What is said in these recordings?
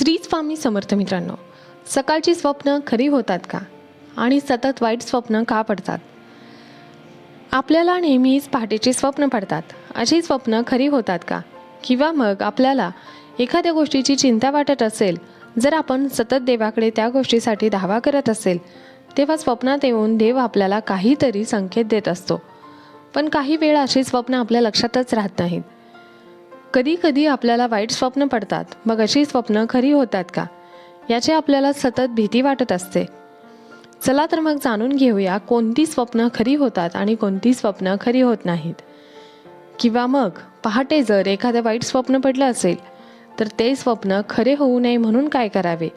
श्री स्वामी समर्थ मित्रांनो सकाळची स्वप्न खरी होतात का? आणि सतत वाईट स्वप्न का पडतात? आपल्याला नेहमीच पहाटेची स्वप्न पडतात. अशी स्वप्न खरी होतात का? किंवा मग आपल्याला एखाद्या गोष्टीची चिंता वाटत असेल जर आपण सतत देवाकडे त्या गोष्टीसाठी धावा करत असेल तेव्हा स्वप्नात येऊन देव आपल्याला काहीतरी संकेत देत असतो. पण काही वेळा अशी स्वप्न आपल्या लक्षातच राहत नाहीत. कधी कधी आपल्याला वाईट स्वप्न पडतात. मग अशी स्वप्न खरी होतात का? याची आपल्याला सतत भीती वाटत असते. चला तर मग जाणून घेऊया कोणती स्वप्न खरी होतात आणि कोणती स्वप्न खरी होत नाहीत. किंवा मग पहाटे जर एखादं वाईट स्वप्न पडलं असेल तर ते स्वप्न खरे होऊ नये म्हणून काय करावे?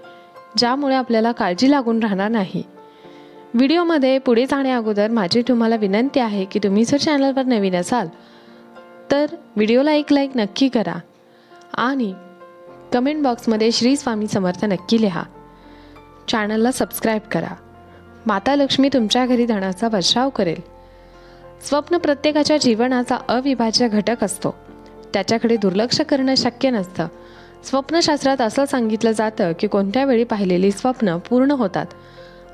ज्यामुळे आपल्याला काळजी लागून राहणार नाही. व्हिडिओमध्ये पुढे जाण्याअगोदर माझी तुम्हाला विनंती आहे की तुम्ही जर चॅनलवर नवीन असाल तर व्हिडिओला एक लाईक नक्की करा. आणि कमेंट बॉक्समध्ये श्री स्वामी समर्थ नक्की लिहा. चॅनलला सबस्क्राईब करा. माता लक्ष्मी तुमच्या घरी धनाचा वर्षाव करेल. स्वप्न प्रत्येकाच्या जीवनाचा अविभाज्य घटक असतो. त्याच्याकडे दुर्लक्ष करणं शक्य नसतं. स्वप्नशास्त्रात असं सांगितलं जातं की कोणत्या वेळी पाहिलेली स्वप्न पूर्ण होतात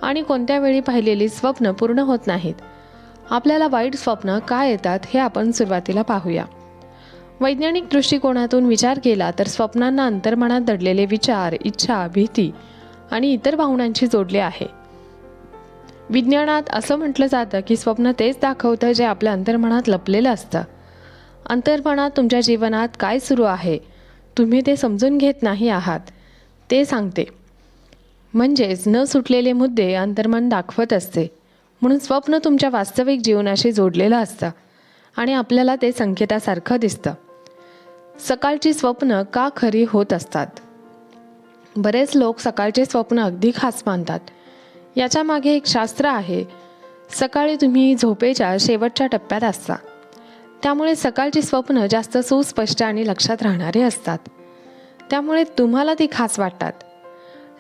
आणि कोणत्या वेळी पाहिलेली स्वप्न पूर्ण होत नाहीत. आपल्याला वाईट स्वप्न का येतात हे आपण सुरुवातीला पाहूया. वैज्ञानिक दृष्टिकोनातून विचार केला तर स्वप्नांना अंतर्मनात दडलेले विचार इच्छा भीती आणि इतर भावनांशी जोडले आहे. विज्ञानात असं म्हटलं जातं की स्वप्न तेच दाखवतं जे आपल्या अंतर्मनात लपलेलं असतं. अंतर्मनात तुमच्या जीवनात काय सुरू आहे? तुम्ही ते समजून घेत नाही आहात. ते सांगते. म्हणजेच न सुटलेले मुद्दे अंतर्मन दाखवत असते. म्हणून स्वप्न तुमच्या वास्तविक जीवनाशी जोडलेलं असतं आणि आपल्याला ते संकेतासारखं दिसतं. सकाळची स्वप्न का खरी होत असतात? बरेच लोक सकाळचे स्वप्न अगदी खास मानतात. याच्या मागे एक शास्त्र आहे सकाळी तुम्ही झोपेच्या शेवटच्या टप्प्यात असता. त्यामुळे सकाळची स्वप्न जास्त सुस्पष्ट आणि लक्षात राहणारे असतात. त्यामुळे तुम्हाला ती खास वाटतात.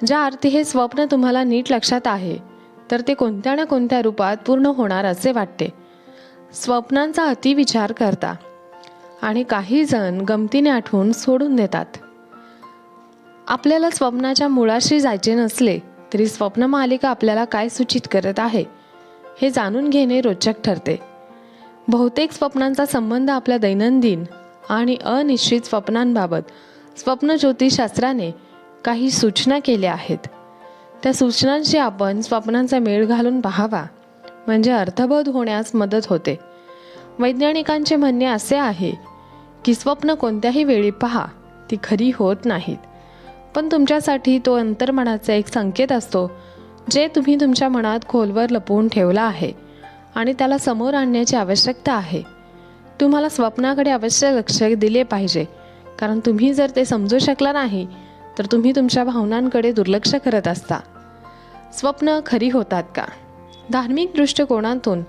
ज्या अर्थी हे स्वप्न तुम्हाला नीट लक्षात आहे तर ते कोणत्या ना कोणत्या रूपात पूर्ण होणार असे वाटते. स्वप्नांचा अतिविचार करता. आणि काही जण गमतीने आठवून सोडून देतात. आपल्याला स्वप्नाच्या मुळाशी जायचे नसले तरी स्वप्न मालिका आपल्याला काय सूचित करत आहे हे जाणून घेणे रोचक ठरते. बहुतेक स्वप्नांचा संबंध आपल्या दैनंदिन आणि अनिश्चित स्वप्नांबाबत स्वप्न ज्योतिषशास्त्राने काही सूचना केल्या आहेत. त्या सूचनांशी आपण स्वप्नांचा मेळ घालून पाहावा म्हणजे अर्थबोध होण्यास मदत होते. वैज्ञानिकांचे म्हणणे असे आहे की स्वप्न कोणत्याही वेळी पहा ती खरी होत नाहीत. पण तुमच्यासाठी तो अंतर्मनाचा एक संकेत असतो जे तुम्ही तुमच्या मनात खोलवर लपवून ठेवला आहे आणि त्याला समोर आणण्याची आवश्यकता आहे. तुम्हाला स्वप्नाकडे अवश्य लक्ष दिले पाहिजे कारण तुम्ही जर ते समजू शकला नाही तर तुम्ही तुमच्या भावनांकडे दुर्लक्ष करत असता. स्वप्न खरी होतात का? धार्मिक दृष्टिकोनातून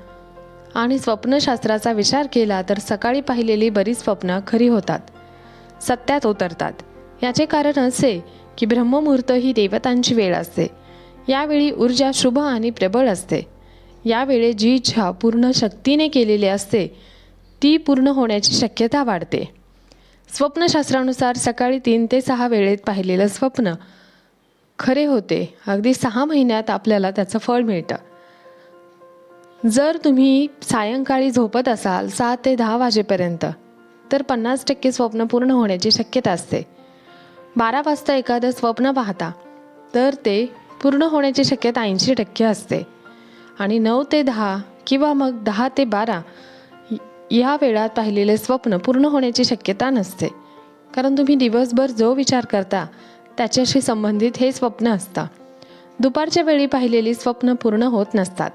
आणि स्वप्नशास्त्राचा विचार केला तर सकाळी पाहिलेली बरीच स्वप्न खरी होतात. सत्यात उतरतात. याचे कारण असे की ब्रह्ममुहूर्त ही देवतांची वेळ असते. यावेळी ऊर्जा शुभ आणि प्रबळ असते. यावेळी जी इच्छा पूर्ण शक्तीने केलेली असते ती पूर्ण होण्याची शक्यता वाढते. स्वप्नशास्त्रानुसार सकाळी तीन ते सहा वेळेत पाहिलेलं स्वप्न खरे होते. अगदी सहा महिन्यात आपल्याला त्याचं फळ मिळतं. जर तुम्ही सायंकाळी झोपत असाल सात ते दहा वाजेपर्यंत तर पन्नास टक्के स्वप्न पूर्ण होण्याची शक्यता असते. बारा वाजता एखादं स्वप्न पाहता तर ते पूर्ण होण्याची शक्यता ऐंशी टक्के असते. आणि नऊ ते दहा किंवा मग दहा ते बारा या वेळात पाहिलेले स्वप्न पूर्ण होण्याची शक्यता नसते. कारण तुम्ही दिवसभर जो विचार करता त्याच्याशी संबंधित हे स्वप्न असतं. दुपारच्या वेळी पाहिलेली स्वप्न पूर्ण होत नसतात.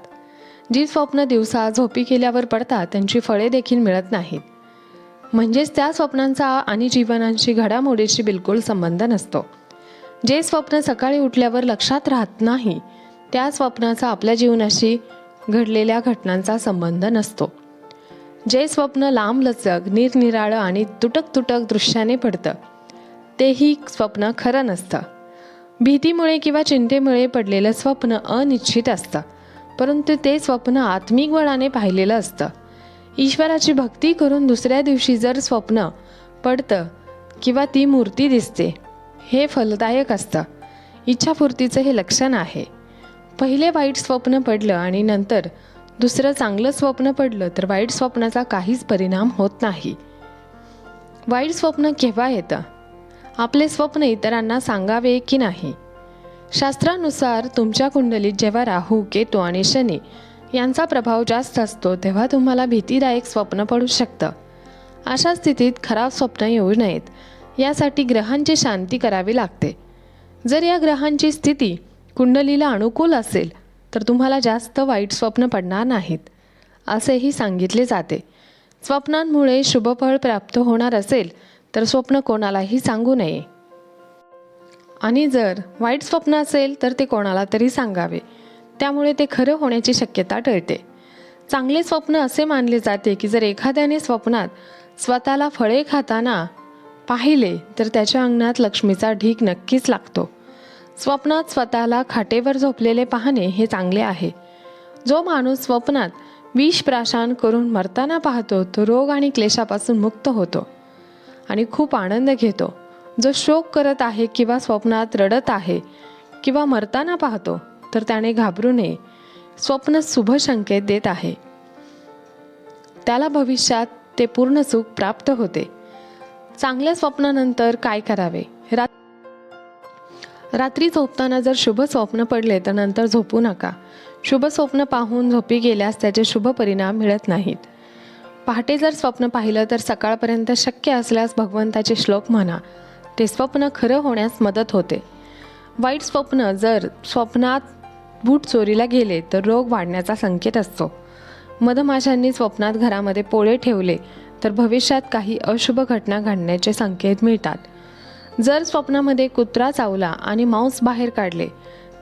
जी स्वप्न दिवसा झोपी केल्यावर पडतात त्यांची फळे देखील मिळत नाहीत. म्हणजेच त्या स्वप्नांचा आणि जीवनांशी घडामोडीशी बिलकुल संबंध नसतो. जे स्वप्न सकाळी उठल्यावर लक्षात राहत नाही त्या स्वप्नाचा आपल्या जीवनाशी घडलेल्या घटनांचा संबंध नसतो. जे स्वप्न लांबलचक निरनिराळं आणि तुटक तुटक दृश्याने पडतं तेही स्वप्न खरं नसतं. भीतीमुळे किंवा चिंतेमुळे पडलेलं स्वप्न अनिश्चित असतं. परंतु ते स्वप्न आत्मिक बळाने पाहिलेलं असतं. ईश्वराची भक्ती करून दुसऱ्या दिवशी जर स्वप्न पडतं किंवा ती मूर्ती दिसते हे फलदायक असतं. इच्छापूर्तीचं हे लक्षण आहे. पहिले वाईट स्वप्न पडलं आणि नंतर दुसरं चांगलं स्वप्न पडलं तर वाईट स्वप्नाचा काहीच परिणाम होत नाही. वाईट स्वप्न केव्हा येतं? आपले स्वप्न इतरांना सांगावे की नाही? शास्त्रानुसार तुमच्या कुंडलीत जेव्हा राहू केतू आणि शनी यांचा प्रभाव जास्त असतो तेव्हा तुम्हाला भीतीदायक स्वप्न पडू शकतं. अशा स्थितीत खराब स्वप्न येऊ नयेत. यासाठी ग्रहांची शांती करावी लागते. जर या ग्रहांची स्थिती कुंडलीला अनुकूल असेल तर तुम्हाला जास्त वाईट स्वप्न पडणार नाहीत असेही सांगितले जाते. स्वप्नांमुळे शुभफळ प्राप्त होणार असेल तर स्वप्न कोणालाही सांगू नये. आणि जर वाईट स्वप्न असेल तर ते कोणाला तरी सांगावे. त्यामुळे ते खरं होण्याची शक्यता टळते. चांगले स्वप्न असे मानले जाते की जर एखाद्याने स्वप्नात स्वतःला फळे खाताना पाहिले तर त्याच्या अंगणात लक्ष्मीचा ढीक नक्कीच लागतो. स्वप्नात स्वतःला खाटेवर झोपलेले पाहणे हे चांगले आहे. जो माणूस स्वप्नात विष प्राशान करून मरताना पाहतो तो रोग आणि क्लेशापासून मुक्त होतो. आणि खूप आनंद घेतो. जो शोक करत आहे किंवा स्वप्नात रडत आहे किंवा मरताना पाहतो तर त्याने घाबरू नये. स्वप्न शुभ संकेत देत आहे. त्याला भविष्यात ते पूर्ण सुख प्राप्त होते. चांगल्या स्वप्नानंतर काय करावे? रात रात्री झोपताना जर शुभ स्वप्न पडले तर नंतर झोपू नका. शुभ स्वप्न पाहून झोपी गेल्यास त्याचे शुभ परिणाम मिळत नाहीत. पहाटे जर स्वप्न पाहिलं तर सकाळपर्यंत शक्य असल्यास भगवंताचे श्लोक म्हणा. ते स्वप्न खरं होण्यास मदत होते. वाईट स्वप्न जर स्वप्नात बूट चोरीला गेले तर रोग वाढण्याचा संकेत असतो. मधमाशांनी स्वप्नात घरामध्ये पोळे ठेवले तर भविष्यात काही अशुभ घटना घडण्याचे संकेत मिळतात. जर स्वप्नामध्ये कुत्रा चावला आणि मांस बाहेर काढले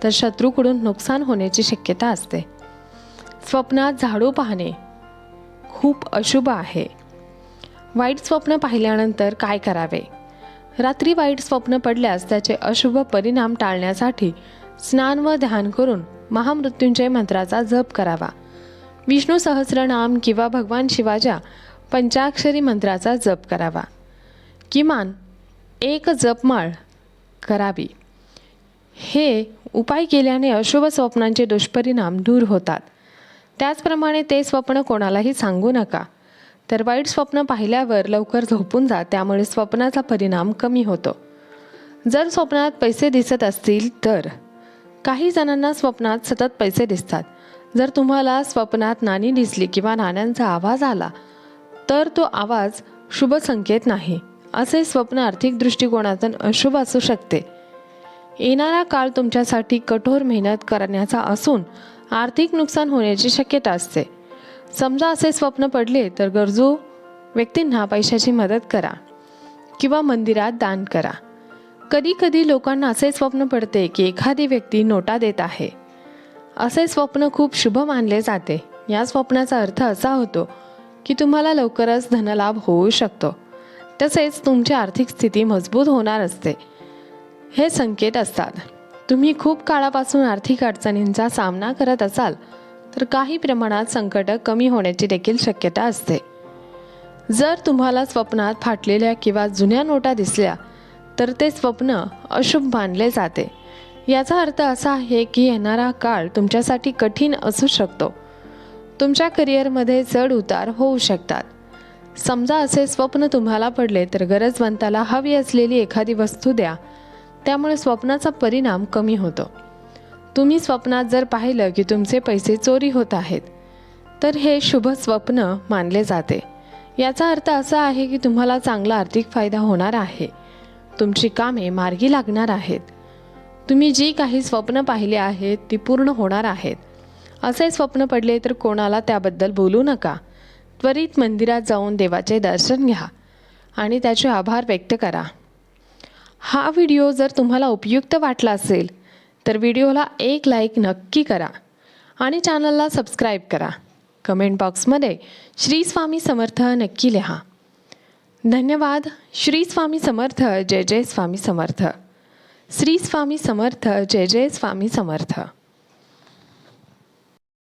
तर शत्रूकडून नुकसान होण्याची शक्यता असते. स्वप्नात झाडू पाहणे खूप अशुभ आहे. वाईट स्वप्न पाहिल्यानंतर काय करावे? रात्री वाईट स्वप्न पडल्यास त्याचे अशुभ परिणाम टाळण्यासाठी स्नान व ध्यान करून महामृत्युंजय मंत्राचा जप करावा. विष्णू सहस्रनाम किंवा भगवान शिवाच्या पंचाक्षरी मंत्राचा जप करावा. किमान एक जपमाळ करावी. हे उपाय केल्याने अशुभ स्वप्नांचे दुष्परिणाम दूर होतात. त्याचप्रमाणे ते स्वप्न कोणालाही सांगू नका. तर वाईट स्वप्न पाहिल्यावर लवकर झोपून जा त्यामुळे स्वप्नाचा परिणाम कमी होतो. जर स्वप्नात पैसे दिसत असतील तर. काही जणांना स्वप्नात सतत पैसे दिसतात. जर तुम्हाला स्वप्नात नाणी दिसली किंवा नाण्यांचा आवाज आला तर तो आवाज शुभ संकेत नाही. असे स्वप्न आर्थिक दृष्टिकोनातून अशुभ असू शकते. येणारा काळ तुमच्यासाठी कठोर मेहनत करण्याचा असून आर्थिक नुकसान होण्याची शक्यता असते. समजा असे स्वप्न पडले तर गरजू व्यक्तींना पैशाची मदत करा किंवा मंदिरात दान करा. कधी कधी लोकांना असे स्वप्न पडते की एखादी व्यक्ती नोटा देत आहे. असे स्वप्न खूप शुभ मानले जाते. या स्वप्नाचा अर्थ असा होतो की तुम्हाला लवकरच धनलाभ होऊ शकतो. तसेच तुमची आर्थिक स्थिती मजबूत होणार असते. हे संकेत असतात. तुम्ही खूप काळापासून आर्थिक अडचणींचा सामना करत असाल तर काही प्रमाणात संकट कमी होण्याची देखील शक्यता असते. जर तुम्हाला स्वप्नात फाटलेल्या किंवा जुन्या नोटा दिसल्या तर ते स्वप्न अशुभ मानले जाते. याचा अर्थ असा आहे की येणारा काळ तुमच्यासाठी कठीण असू शकतो. तुमच्या करिअरमध्ये चढ उतार होऊ शकतात. समजा असे स्वप्न तुम्हाला पडले तर गरजवंताला हवी असलेली एखादी वस्तू द्या. त्यामुळे स्वप्नाचा परिणाम कमी होतो. तुम्ही स्वप्नात जर पाहिलं की तुमचे पैसे चोरी होत आहेत तर हे शुभ स्वप्न मानले जाते. याचा अर्थ असा आहे की तुम्हाला चांगला आर्थिक फायदा होणार आहे. तुमची कामे मार्गी लागणार आहेत. तुम्ही जी काही स्वप्न पाहिले आहेत ती पूर्ण होणार आहेत. असे स्वप्न पडले तर कोणाला त्याबद्दल बोलू नका. त्वरित मंदिरात जाऊन देवाचे दर्शन घ्या आणि त्याचे आभार व्यक्त करा. हा व्हिडिओ जर तुम्हाला उपयुक्त वाटला असेल तर व्हिडिओला एक लाईक नक्की करा आणि चॅनलला सबस्क्राईब करा. कमेंट बॉक्समध्ये श्री स्वामी समर्थ नक्की लिहा. धन्यवाद. श्री स्वामी समर्थ जय जय स्वामी समर्थ. श्री स्वामी समर्थ जय जय स्वामी समर्थ.